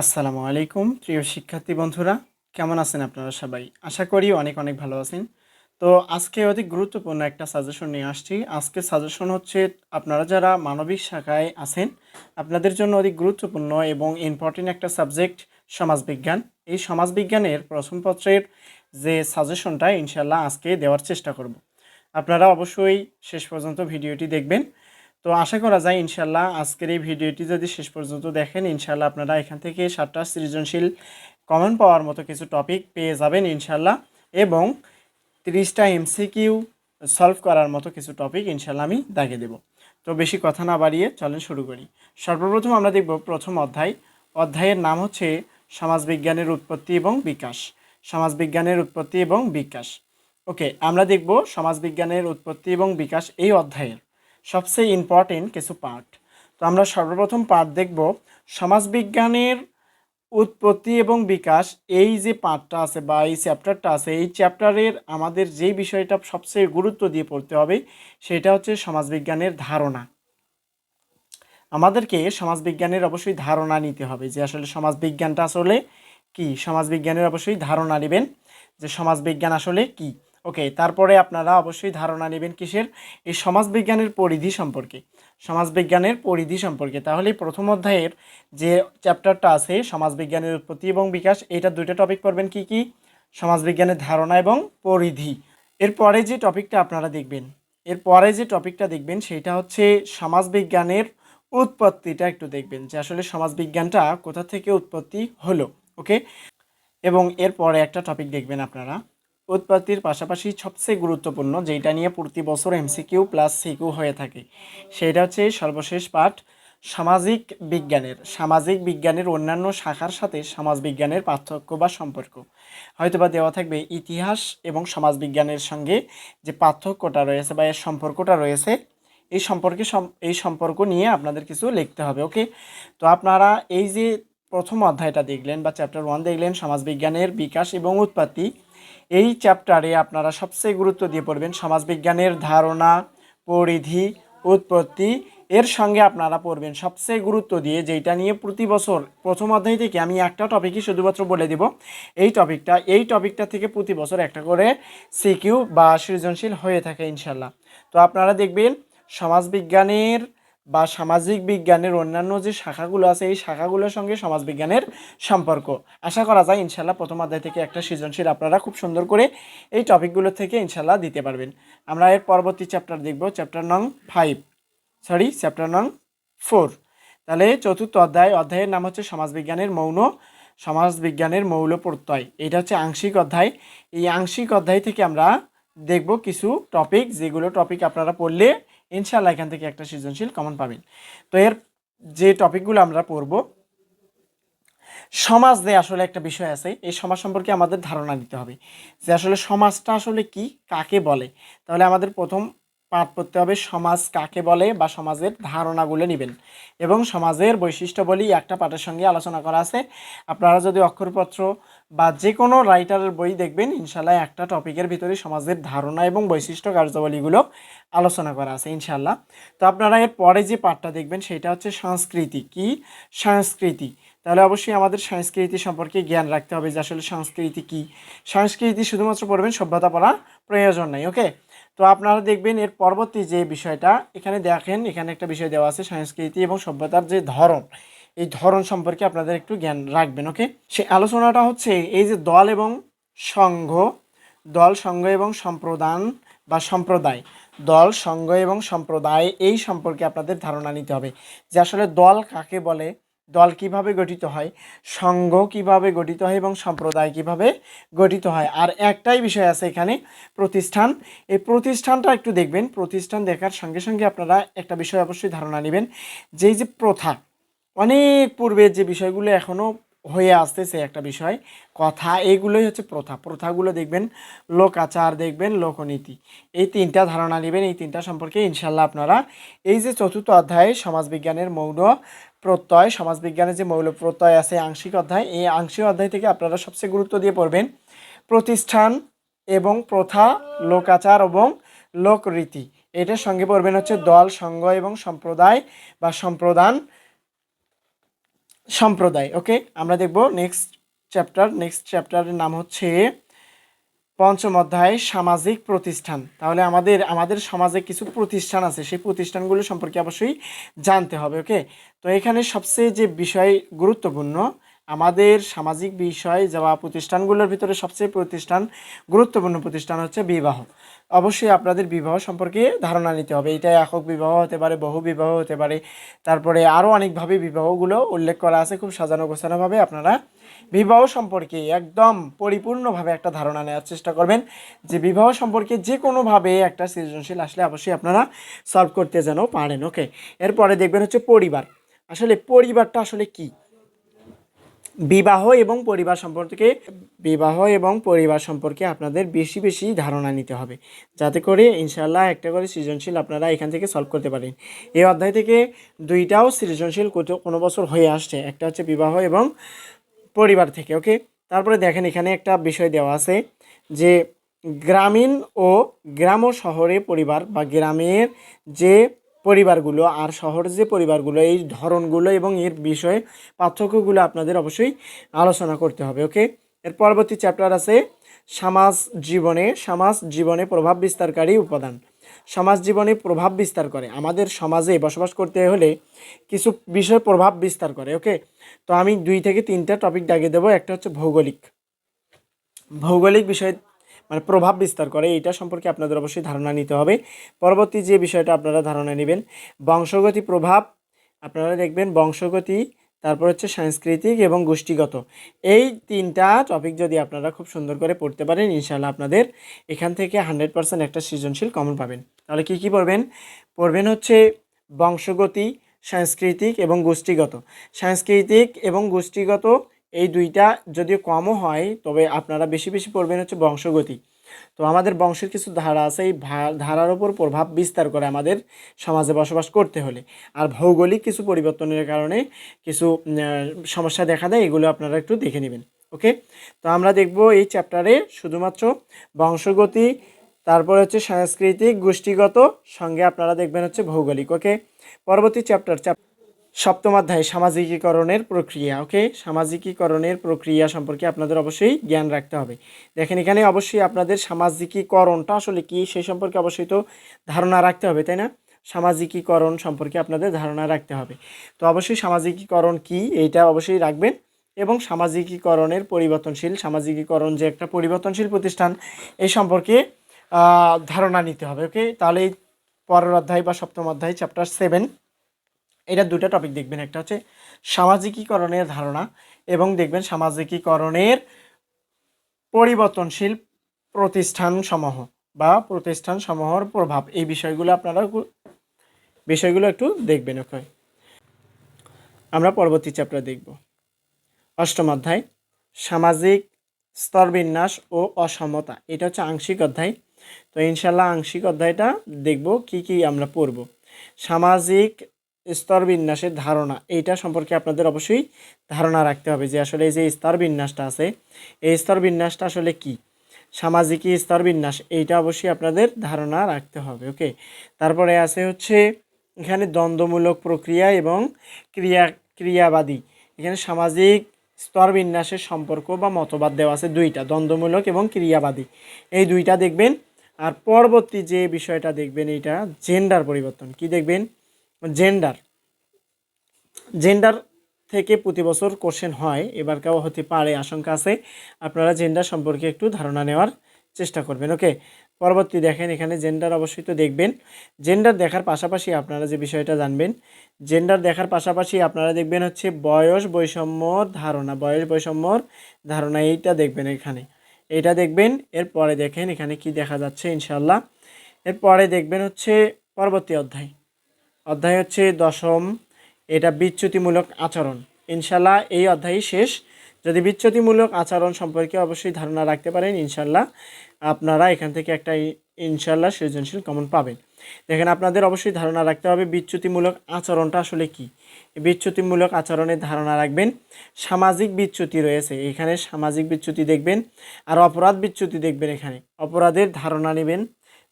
আসসালামু আলাইকুম, প্রিয় শিক্ষার্থী বন্ধুরা। কেমন আছেন আপনারা সবাই? আশা করি অনেক অনেক ভালো আছেন। তো আজকে অধিক গুরুত্বপূর্ণ একটা সাজেশন নিয়ে আসছি। আজকে সাজেশন হচ্ছে, আপনারা যারা মানবিক শাখায় আছেন, আপনাদের জন্য অধিক গুরুত্বপূর্ণ এবং ইম্পর্টেন্ট একটা সাবজেক্ট সমাজবিজ্ঞান। এই সমাজবিজ্ঞানের প্রথম পত্রের যে সাজেশনটা ইনশাল্লাহ আজকে দেওয়ার চেষ্টা করব। আপনারা অবশ্যই শেষ পর্যন্ত ভিডিওটি দেখবেন। তো আশা করা যায় ইনশাল্লাহ আজকের এই ভিডিওটি যদি শেষ পর্যন্ত দেখেন, ইনশাল্লাহ আপনারা এখান থেকে সাতটা সৃজনশীল কমেন্ট পাওয়ার মতো কিছু টপিক পেয়ে যাবেন ইনশাল্লাহ এবং তিরিশটা এমসিকিউ সলভ করার মতো কিছু টপিক ইনশাল্লাহ আমি দাগে দেব। তো বেশি কথা না বাড়িয়ে চলেন শুরু করি। সর্বপ্রথম আমরা দেখব প্রথম অধ্যায়। অধ্যায়ের নাম হচ্ছে সমাজবিজ্ঞানের উৎপত্তি এবং বিকাশ। সমাজবিজ্ঞানের উৎপত্তি এবং বিকাশ। ওকে, আমরা দেখব সমাজবিজ্ঞানের উৎপত্তি এবং বিকাশ এই অধ্যায়ের। সবচেয়ে ইম্পর্টেন্ট কিছু পার্ট তো আমরা সর্বপ্রথম পার্ট দেখব সমাজবিজ্ঞানের উৎপত্তি এবং বিকাশ। এই যে পার্টটা আছে বা এই চ্যাপ্টারটা আছে, এই চ্যাপ্টারের আমাদের যেই বিষয়টা সবচেয়ে গুরুত্ব দিয়ে পড়তে হবে সেটা হচ্ছে সমাজবিজ্ঞানের ধারণা। আমাদেরকে সমাজবিজ্ঞানের অবশ্যই ধারণা নিতে হবে যে আসলে সমাজবিজ্ঞানটা আসলে কি? সমাজবিজ্ঞানের অবশ্যই ধারণা নেবেন যে সমাজবিজ্ঞান আসলে কি? ওকে তারপরে আপনারা অবশ্যই ধারণা নেবেন কিসের? এই সমাজবিজ্ঞানের পরিধি সম্পর্কে। সমাজবিজ্ঞানের পরিধি সম্পর্কে। তাহলে প্রথম অধ্যায়ের যে চ্যাপ্টারটা আছে, সমাজবিজ্ঞানের উৎপত্তি এবং বিকাশ এটা দুইটা টপিক পড়বেন কি কি? সমাজবিজ্ঞানের ধারণা এবং পরিধি। এরপরে যে টপিকটা আপনারা দেখবেন, এরপরে যে টপিকটা দেখবেন সেটা হচ্ছে সমাজবিজ্ঞানের উৎপত্তিটা একটু দেখবেন, যে আসলে সমাজবিজ্ঞানটা কোথা থেকে উৎপত্তি হলো ওকে এবং এরপরে একটা টপিক দেখবেন আপনারা। উৎপত্তির পাশাপাশি সবচেয়ে গুরুত্বপূর্ণ যেটা নিয়ে প্রতি বছর এমসিকিউ প্লাস সিকিউ হয়ে থাকে সেটা হচ্ছে সর্বশেষ পাঠ, সামাজিক বিজ্ঞানের। সামাজিক বিজ্ঞানের অন্যান্য শাখার সাথে সমাজবিজ্ঞানের পার্থক্য বা সম্পর্ক। হয়তোবা দেওয়া থাকবে ইতিহাস এবং সমাজবিজ্ঞানের সঙ্গে যে পার্থক্যটা রয়েছে বা এর সম্পর্কটা রয়েছে, এই সম্পর্কে এই সম্পর্ক নিয়ে আপনাদের কিছু লিখতে হবে, ওকে? তো আপনারা এই যে প্রথম অধ্যায়টা দেখলেন বা চ্যাপ্টার ওয়ান দেখলেন সমাজবিজ্ঞানের বিকাশ এবং উৎপত্তি এই চ্যাপ্টারে আপনারা সবচেয়ে গুরুত্ব দিয়ে পড়বেন সমাজবিজ্ঞানের ধারণা, পরিধি, উৎপত্তি। এর সঙ্গে আপনারা পড়বেন সবচেয়ে গুরুত্ব দিয়ে যেটা নিয়ে প্রতি বছর প্রথম অধ্যায় থেকে আমি একটা টপিকই শুধুমাত্র বলে দিব। এই টপিকটা এই টপিকটা থেকে প্রতি বছর একটা করে সিকিউ বা সৃজনশীল হয়ে থাকে ইনশাল্লাহ তো আপনারা দেখবেন সমাজবিজ্ঞানের বা সামাজিক বিজ্ঞানের অন্যান্য যে শাখাগুলো আছে, এই শাখাগুলোর সঙ্গে সমাজবিজ্ঞানের সম্পর্ক। আশা করা যায় ইনশাল্লাহ প্রথম অধ্যায় থেকে একটা সৃজনশীল আপনারা খুব সুন্দর করে এই টপিকগুলো থেকে ইনশাল্লাহ দিতে পারবেন। আমরা এর পরবর্তী চ্যাপ্টার দেখব চ্যাপ্টার নং ফাইভ সরি চ্যাপ্টার নং ফোর তাহলে চতুর্থ অধ্যায়, অধ্যায়ের নাম হচ্ছে সমাজবিজ্ঞানের মৌন, সমাজবিজ্ঞানের মৌল প্রত্যয়। এটা হচ্ছে আংশিক অধ্যায়। এই আংশিক অধ্যায় থেকে আমরা দেখব কিছু টপিক যেগুলো টপিক আপনারা পড়লে ইনশাল্লাহ এখান থেকে একটা সৃজনশীল কমন পাবেন। তো এর যে টপিকগুলো আমরা পড়ব, সমাজ দিয়ে আসলে একটা বিষয় আছে, এই সমাজ সম্পর্কে আমাদের ধারণা দিতে হবে। যে আসলে সমাজটা আসলে কি, কাকে বলে? তাহলে আমাদের প্রথম পাঠ পড়তে হবে। সমাজ কাকে বলে বা সমাজের ধারণাগুলো নেবেন। এবং সমাজের বৈশিষ্ট্য বলি একটা পাঠের সঙ্গে আলোচনা করা আছে। আপনারা যদি অক্ষরপত্র বা যে কোনো রাইটারের বই দেখবেন ইনশাল্লাহ একটা টপিকের ভিতরে সমাজের ধারণা এবং বৈশিষ্ট্য কার্যাবলীগুলো আলোচনা করা আছে ইনশাল্লাহ তো আপনারা এর পরে যে পাঠটা দেখবেন, সেটা হচ্ছে সংস্কৃতি। কি সংস্কৃতি? তাহলে অবশ্যই আমাদের সংস্কৃতি সম্পর্কে জ্ঞান রাখতে হবে যে আসলে সংস্কৃতি কি? সংস্কৃতি শুধুমাত্র পড়বেন, সভ্যতা পড়া প্রয়োজন নেই ওকে তো আপনারা দেখবেন এর পরবর্তী যে বিষয়টা, এখানে দেখেন, এখানে একটা বিষয় দেওয়া আছে, সংস্কৃতি এবং সভ্যতার যে ধরন। এই ধরন সম্পর্কে আপনাদের একটু জ্ঞান রাখবেন, ওকে? সে আলোচনাটা হচ্ছে এই যে দল এবং সংঘ, দল, সংঘ এবং সম্প্রদান বা সম্প্রদায়। দল, সংঘ এবং সম্প্রদায়, এই সম্পর্কে আপনাদের ধারণা নিতে হবে যে আসলে দল কাকে বলে দল কীভাবে গঠিত হয়, সংঘ কীভাবে গঠিত হয় এবং সম্প্রদায় কীভাবে গঠিত হয়। আর একটাই বিষয় আছে এখানে, প্রতিষ্ঠান। এই প্রতিষ্ঠানটা একটু দেখবেন। প্রতিষ্ঠান দেখার সঙ্গে সঙ্গে আপনারা একটা বিষয় অবশ্যই ধারণা নেবেন, যেই যে প্রথা। অনেক পূর্বের যে বিষয়গুলো এখনও হয়ে আসতেছে একটা বিষয়, কথা এইগুলোই হচ্ছে প্রথা। প্রথাগুলো দেখবেন, লোকাচার দেখবেন, লোকনীতি। এই তিনটা ধারণা নেবেন, এই তিনটা সম্পর্কে ইনশাল্লাহ আপনারা, এই যে চতুর্থ অধ্যায় সমাজবিজ্ঞানের মৌল প্রত্যয় সমাজবিজ্ঞানের যে মৌল প্রত্যয় আছে আংশিক অধ্যায়, এই আংশিক অধ্যায় থেকে আপনারা সবচেয়ে গুরুত্ব দিয়ে পড়বেন। প্রতিষ্ঠান এবং প্রথা, লোকাচার এবং লোকরীতি। এটার সঙ্গে পড়বেন হচ্ছে দল, সংঘ এবং সম্প্রদায় বা সম্প্রদান, সম্প্রদায়, ওকে? আমরা দেখব নেক্সট চ্যাপ্টার নেক্সট চ্যাপ্টারের নাম হচ্ছে পঞ্চম অধ্যায়, সামাজিক প্রতিষ্ঠান। তাহলে আমাদের আমাদের সমাজে কিছু প্রতিষ্ঠান আছে, সেই প্রতিষ্ঠানগুলো সম্পর্কে অবশ্যই জানতে হবে, ওকে? তো এখানে সবচেয়ে যে বিষয় গুরুত্বপূর্ণ, আমাদের সামাজিক বিষয় যাওয়া প্রতিষ্ঠানগুলোর ভিতরে সবচেয়ে প্রতিষ্ঠান, গুরুত্বপূর্ণ প্রতিষ্ঠান হচ্ছে বিবাহ। অবশ্যই আপনাদের বিবাহ সম্পর্কে ধারণা নিতে হবে। এটা একক বিবাহ হতে পারে, বহু বিবাহ হতে পারে। তারপরে আরও অনেকভাবে বিবাহগুলো উল্লেখ করা আছে, খুব সাজানো গোছানোভাবে আপনারা বিবাহ সম্পর্কে একদম পরিপূর্ণভাবে একটা ধারণা নেওয়ার চেষ্টা করবেন যে বিবাহ সম্পর্কে যে কোনোভাবে একটা সৃজনশীল আসলে অবশ্যই আপনারা সলভ করতে যেন পারেন ওকে এরপরে দেখবেন হচ্ছে পরিবার। আসলে পরিবারটা আসলে কি? বিবাহ এবং পরিবার সম্পর্কে, বিবাহ এবং পরিবার সম্পর্কে আপনাদের বেশি বেশি ধারণা নিতে হবে। যাতে করে ইনশাল্লাহ একটা করে সৃজনশীল আপনারা এখান থেকে সলভ করতে পারেন। এই অধ্যায় থেকে দুইটাও সৃজনশীল কোনো বছর হয়ে আসছে। একটা হচ্ছে বিবাহ এবং পরিবার থেকে, ওকে? তারপরে দেখেন এখানে একটা বিষয় দেওয়া আছে যে গ্রামীণ ও গ্রাম ও শহরে পরিবার বা গ্রামের যে পরিবারগুলো আর শহরের যে পরিবারগুলো, এই ধরনগুলো এবং এর বিষয়ে পার্থক্যগুলো আপনাদের অবশ্যই আলোচনা করতে হবে, ওকে? এর পরবর্তী চ্যাপ্টার আছে, সমাজ জীবনে সমাজ জীবনে প্রভাব বিস্তারকারী উপাদান। সমাজ জীবনে প্রভাব বিস্তার করে। আমাদের সমাজে বসবাস করতে হলে কিছু বিষয় প্রভাব বিস্তার করে, ওকে? তো আমি দুই থেকে তিনটা টপিক দাগিয়ে দেবো, একটা হচ্ছে ভৌগোলিক। ভৌগোলিক বিষয় মানে প্রভাব বিস্তার করে, এইটা সম্পর্কে আপনাদের অবশ্যই ধারণা নিতে হবে। পরবর্তী যে বিষয়টা আপনারা ধারণা নেবেন, বংশগতি প্রভাব, আপনারা দেখবেন বংশগতি তারপর হচ্ছে সাংস্কৃতিক এবং গোষ্ঠীগত। এই তিনটা টপিক যদি আপনারা খুব সুন্দর করে পড়তে পারেন ইনশাল্লাহ আপনাদের এখান থেকে হান্ড্রেড পার্সেন্ট একটা সৃজনশীল কমন পাবেন। তাহলে কি কি পড়বেন? পড়বেন হচ্ছে বংশগতি, সাংস্কৃতিক এবং গোষ্ঠীগত। সাংস্কৃতিক এবং গোষ্ঠীগত এই দুইটা যদিও কমও হয়, তবে আপনারা বেশি বেশি পড়বেন হচ্ছে বংশগতি। তো আমাদের বংশের কিছু ধারা আছে, এই ধারার ওপর প্রভাব বিস্তার করে আমাদের সমাজে বসবাস করতে হলে। আর ভৌগোলিক কিছু পরিবর্তনের কারণে কিছু সমস্যা দেখা দেয়, এগুলো আপনারা একটু দেখে নেবেন, ওকে? তো আমরা দেখব এই চ্যাপ্টারে শুধুমাত্র বংশগতি, তারপরে হচ্ছে সাংস্কৃতিক, গোষ্ঠীগত, সঙ্গে আপনারা দেখবেন হচ্ছে ভৌগোলিক, ওকে? পরবর্তী চ্যাপ্টার, চ্যাপ সপ্তম অধ্যায়, সামাজিকীকরণের প্রক্রিয়া, ওকে? সামাজিকীকরণের প্রক্রিয়া সম্পর্কে আপনাদের অবশ্যই জ্ঞান রাখতে হবে। দেখেন, এখানে অবশ্যই আপনাদের সামাজিকীকরণটা আসলে কি, সেই সম্পর্কে অবশ্যই তো ধারণা রাখতে হবে, তাই না? সামাজিকীকরণ সম্পর্কে আপনাদের ধারণা রাখতে হবে। তো অবশ্যই সামাজিকীকরণ কি এইটা অবশ্যই রাখবেন। এবং সামাজিকীকরণের পরিবর্তনশীল, সামাজিকীকরণ যে একটা পরিবর্তনশীল প্রতিষ্ঠান এই সম্পর্কে ধারণা নিতে হবে, ওকে? তাহলে পরের অধ্যায় বা সপ্তম অধ্যায় চ্যাপ্টার সেভেন এটা দুটো টপিক দেখবেন। একটা হচ্ছে সামাজিকীকরণের ধারণা এবং দেখবেন সামাজিকীকরণের পরিবর্তনশীল প্রতিষ্ঠান সমূহ বা প্রতিষ্ঠান সমূহর প্রভাব। এই বিষয়গুলো আপনারা বিষয়গুলো একটু দেখবেন, ওকে? আমরা পরবর্তী চ্যাপ্টার দেখব। অষ্টম অধ্যায়, সামাজিক স্তরবিন্যাস ও অসমতা। এটা হচ্ছে আংশিক অধ্যায়। তো ইনশাল্লাহ আংশিক অধ্যায়টা দেখব, কি কি আমরা পড়ব। সামাজিক স্তরবিন্যাসের ধারণা। এইটা সম্পর্কে আপনাদের অবশ্যই ধারণা রাখতে হবে যে আসলে এই যে স্তরবিন্যাসটা আছে, এই স্তরবিন্যাসটা আসলে কি? সামাজিক স্তরবিন্যাস, এইটা অবশ্যই আপনাদের ধারণা রাখতে হবে, ওকে? তারপরে আছে হচ্ছে এখানে দ্বন্দ্বমূলক প্রক্রিয়া এবং ক্রিয়া, ক্রিয়াবাদী। এখানে সামাজিক স্তরবিন্যাসের সম্পর্ক বা মতবাদ দেওয়া আছে দুইটা, দ্বন্দ্বমূলক এবং ক্রিয়াবাদী। এই দুইটা দেখবেন। আর পরবর্তী যে বিষয়টা দেখবেন, এইটা জেন্ডার পরিবর্তন। কি দেখবেন? জেন্ডার জেন্ডার থেকে প্রতি বছর কোশ্চেন হয়, এবার কেউ হতে পারে, আশঙ্কা আছে। আপনারা জেন্ডার সম্পর্কে একটু ধারণা নেওয়ার চেষ্টা করবেন ওকে পরবর্তী দেখেন, এখানে জেন্ডার অবশ্যই তো দেখবেন। জেন্ডার দেখার পাশাপাশি আপনারা যে বিষয়টা জানবেন জেন্ডার দেখার পাশাপাশি আপনারা দেখবেন হচ্ছে বয়স বৈষম্যর ধারণা, বয়স বৈষম্যর ধারণা, এইটা দেখবেন এখানে। এইটা দেখবেন, এরপরে দেখেন এখানে কি দেখা যাচ্ছে ইনশাল্লাহ এরপরে দেখবেন হচ্ছে পরবর্তী অধ্যায়। অধ্যায় হচ্ছে দশম। এটা বিচ্যুতিমূলক আচরণ। ইনশাল্লাহ এই অধ্যায়ই শেষ। যদি বিচ্যুতিমূলক আচরণ সম্পর্কে অবশ্যই ধারণা রাখতে পারেন ইনশাল্লাহ আপনারা এখান থেকে একটা ইনশাল্লাহ সৃজনশীল কমন পাবেন। দেখেন, আপনাদের অবশ্যই ধারণা রাখতে হবে বিচ্যুতিমূলক আচরণটা আসলে কি। বিচ্যুতিমূলক আচরণের ধারণা রাখবেন, সামাজিক বিচ্যুতি রয়েছে। এখানে সামাজিক বিচ্যুতি দেখবেন আর অপরাধ বিচ্যুতি দেখবেন এখানে। অপরাধের ধারণা নেবেন,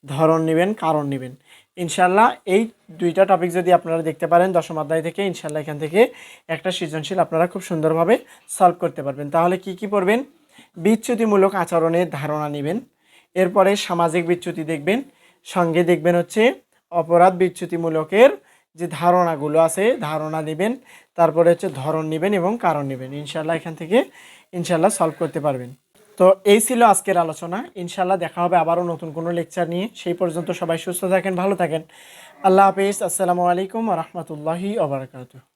ধরন নেবেন, কারণ নেবেন। ইনশাল্লাহ এই দুইটা টপিক যদি আপনারা দেখতে পারেন দশম অধ্যায় থেকে ইনশাল্লাহ এখান থেকে একটা সৃজনশীল আপনারা খুব সুন্দরভাবে সলভ করতে পারবেন। তাহলে কি কি পড়বেন? বিচ্যুতিমূলক আচরণের ধারণা নেবেন। এরপরে সামাজিক বিচ্যুতি দেখবেন। সঙ্গে দেখবেন হচ্ছে অপরাধ বিচ্যুতিমূলকের যে ধারণাগুলো আছে, ধারণা নেবেন। তারপরে হচ্ছে ধরন নেবেন এবং কারণ নেবেন। ইনশাল্লাহ এখান থেকে ইনশাল্লাহ সলভ করতে পারবেন। তো এই ছিল আজকের আলোচনা। ইনশাল্লাহ দেখা হবে আবারও নতুন কোনো লেকচার নিয়ে। সেই পর্যন্ত সবাই সুস্থ থাকেন, ভালো থাকেন। আল্লাহ হাফিজ। আসসালামু আলাইকুম রহমতুল্লাহি ওবরাকাতুহ